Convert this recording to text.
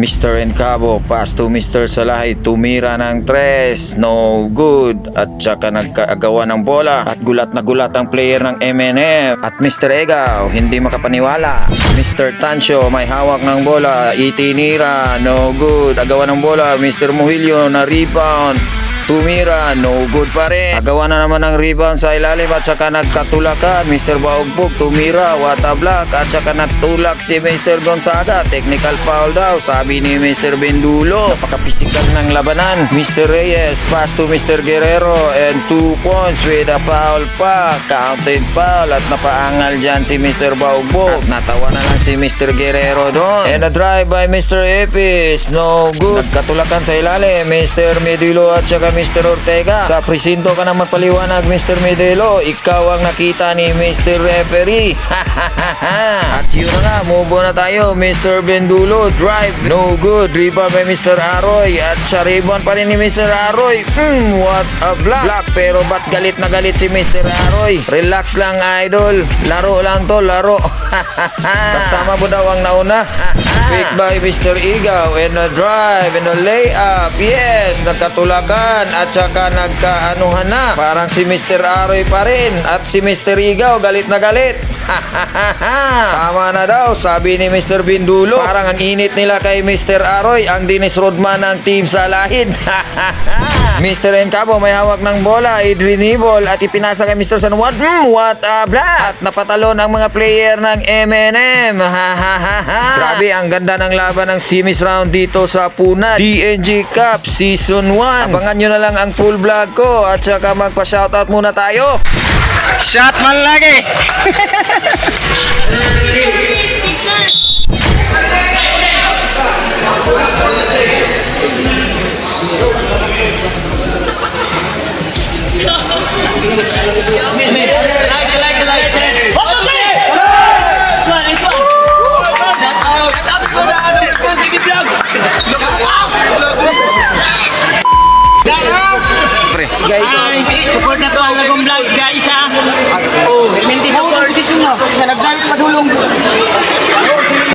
Mr. Encabo, pass to Mr. Salahi, tumira ng tres, no good. At saka nagkaagawa ng bola. At gulat na gulat ang player ng MNF. At Mr. Egaw, hindi makapaniwala. Mr. Tancho, may hawak ng bola, itinira, no good. Agawa ng bola, Mr. Muhilio na rebound. Tumira, no good pa rin. Agawa na naman ng rebound sa ilalim at saka nagkatulakan. Mr. Baugpog, tumira, what a block. At saka natulak si Mr. Gonzaga. Technical foul daw, sabi ni Mr. Bendulo. Napaka-physical ng labanan. Mr. Reyes, pass to Mr. Guerrero and two points with a foul pa. Counted foul at napaangal dyan si Mr. Baugpog. At natawa na lang si Mr. Guerrero doon. And a drive by Mr. Epis, no good. Nagkatulakan sa ilalim, Mr. Medilo at saka Mr. Ortega. Sa presinto ka na magpaliwanag, Mr. Medelo. Ikaw ang nakita ni Mr. Referee. At yun na nga, move on na tayo. Mr. Bendulo, drive. No good. Rebound by Mr. Aroy. At sa rebound pa rin ni Mr. Aroy. Hmm, what a block. Block, pero ba't galit na galit si Mr. Aroy? Relax lang, idol. Laro lang to, laro. Kasama mo daw ang nauna. Pick by Mr. Igaw and a drive and a layup. Yes, nagkatulakan at saka nagkaanuhan na. Parang si Mr. Aroy pa rin at si Mr. Igaw galit na galit. Tama na daw, sabi ni Mr. Bindulo. Parang ang init nila kay Mr. Aroy, ang Dennis Rodman ng team sa lahid. Mr. Encabo may hawak ng bola, idrinibol at ipinasa kay Mr. San Juan. Hmm, what a block! At napatalon ang mga player ng MNM. Grabe, ang ganda ng laban ng semis round dito sa Puna. DNG Cup Season 1. Abangan nyo na lang ang full vlog ko at saka magpa-shoutout muna tayo. Shot man lagi. Guys, Ay, support na to ang agong vlog guys ha. Oh, minti support. Nagdayot padulong.